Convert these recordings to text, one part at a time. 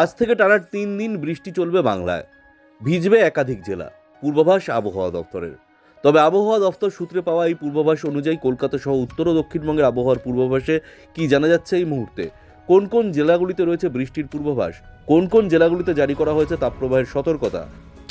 আজ থেকে টানা তিন দিন বৃষ্টি চলবে বাংলায়। ভিজবে একাধিক জেলা, পূর্বাভাস আবহাওয়া দপ্তরের। তবে আবহাওয়া দপ্তর সূত্রে পাওয়া এই পূর্বাভাস অনুযায়ী কলকাতা সহ উত্তর ও দক্ষিণবঙ্গের আবহাওয়ার পূর্বাভাসে কি জানা যাচ্ছে এই মুহূর্তে? কোন কোন জেলাগুলিতে রয়েছে বৃষ্টির পূর্বাভাস? কোন কোন জেলাগুলিতে জারি করা হয়েছে তাপপ্রবাহের সতর্কতা?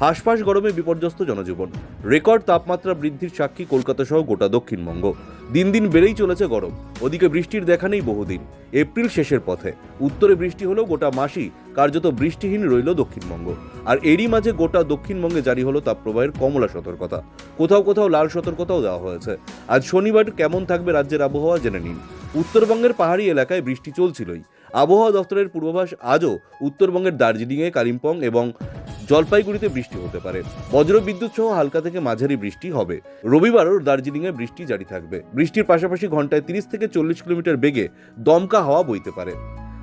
হাসপাস গরমে বিপর্যস্ত জনজীবন। রেকর্ড তাপমাত্রা বৃদ্ধির সাক্ষী কলকাতা সহ গোটা দক্ষিণবঙ্গ। দিন দিন বেড়েই চলেছে গরম। ওদিকে বৃষ্টির দেখা নেই বহুদিন। এপ্রিল শেষের পথে। উত্তরে বৃষ্টি হলেও গোটা মাসই কার্যত বৃষ্টিহীন রইল দক্ষিণবঙ্গ। আর এরই মাঝে গোটা দক্ষিণবঙ্গে জারি হলো তাপপ্রবাহের কমলা সতর্কতা। কোথাও কোথাও লাল সতর্কতাও দেওয়া হয়েছে। আজ শনিবার কেমন থাকবে রাজ্যের আবহাওয়া জেনে নিন। উত্তরবঙ্গের পাহাড়ি এলাকায় বৃষ্টি চলছিলই। আবহাওয়া দপ্তরের পূর্বাভাস আজও উত্তরবঙ্গের দার্জিলিংয়ে, কালিম্পং এবং জলপাইগুড়িতে বৃষ্টি হতে পারে। বজ্র বিদ্যুৎ সহ হালকা থেকে মাঝারি বৃষ্টি হবে। রবিবারও দার্জিলিংয়ে বৃষ্টি জারি থাকবে। বৃষ্টির পাশাপাশি ঘন্টায় তিরিশ থেকে চল্লিশ কিলোমিটার বেগে দমকা হাওয়া বইতে পারে।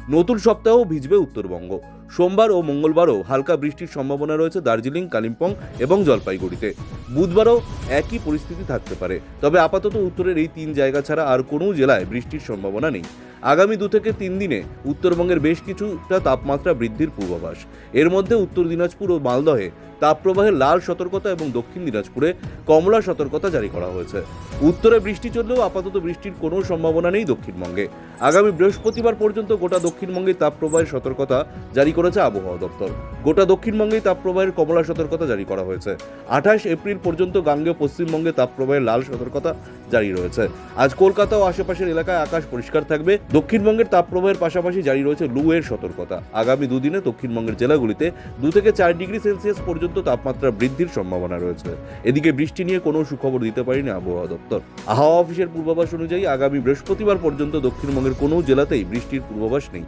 নতুন সপ্তাহেও ভিজবে উত্তরবঙ্গ। সোমবার ও মঙ্গলবারও হালকা বৃষ্টির সম্ভাবনা রয়েছে দার্জিলিং, কালিম্পং এবং জলপাইগুড়িতে। বুধবারও একই পরিস্থিতি থাকতে পারে। তবে আপাতত উত্তরের এই তিন জায়গা ছাড়া আর কোনো জেলায় বৃষ্টির সম্ভাবনা নেই। আগামী দু থেকে তিন দিনে উত্তরবঙ্গের বেশ কিছুটা তাপমাত্রা বৃদ্ধির পূর্বাভাস। এর মধ্যে উত্তর দিনাজপুর ও মালদহে তাপপ্রবাহের লাল সতর্কতা এবং দক্ষিণ দিনাজপুরে কমলা সতর্কতা জারি করা হয়েছে। উত্তরে বৃষ্টি চললেও আপাতত বৃষ্টির কোনো সম্ভাবনা নেই দক্ষিণবঙ্গে। আগামী বৃহস্পতিবার পর্যন্ত গোটা দক্ষিণবঙ্গে তাপপ্রবাহের সতর্কতা জারি করেছে আবহাওয়া দপ্তর। গোটা দক্ষিণবঙ্গেই তাপপ্রবাহের কমলা সতর্কতা জারি করা হয়েছে। আঠাশ এপ্রিল পর্যন্ত গাঙ্গেয় পশ্চিমবঙ্গে তাপপ্রবাহের লাল সতর্কতা জারি রয়েছে। আজ কলকাতা ও আশেপাশের এলাকায় আকাশ পরিষ্কার থাকবে। দক্ষিণবঙ্গের তাপপ্রবাহের পাশাপাশি জারি রয়েছে লু এর সতর্কতা। আগামী দুদিনে দক্ষিণবঙ্গের জেলাগুলিতে দু থেকে চার ডিগ্রি সেলসিয়াস পর্যন্ত তাপমাত্রা বৃদ্ধির সম্ভাবনা রয়েছে। এদিকে বৃষ্টি নিয়ে কোনো সুখবর দিতে পারেনি আবহাওয়া দপ্তর। আবহাওয়া অফিসের পূর্বাভাস অনুযায়ী আগামী বৃহস্পতিবার পর্যন্ত দক্ষিণবঙ্গের কোনো জেলাতেই বৃষ্টির পূর্বাভাস নেই।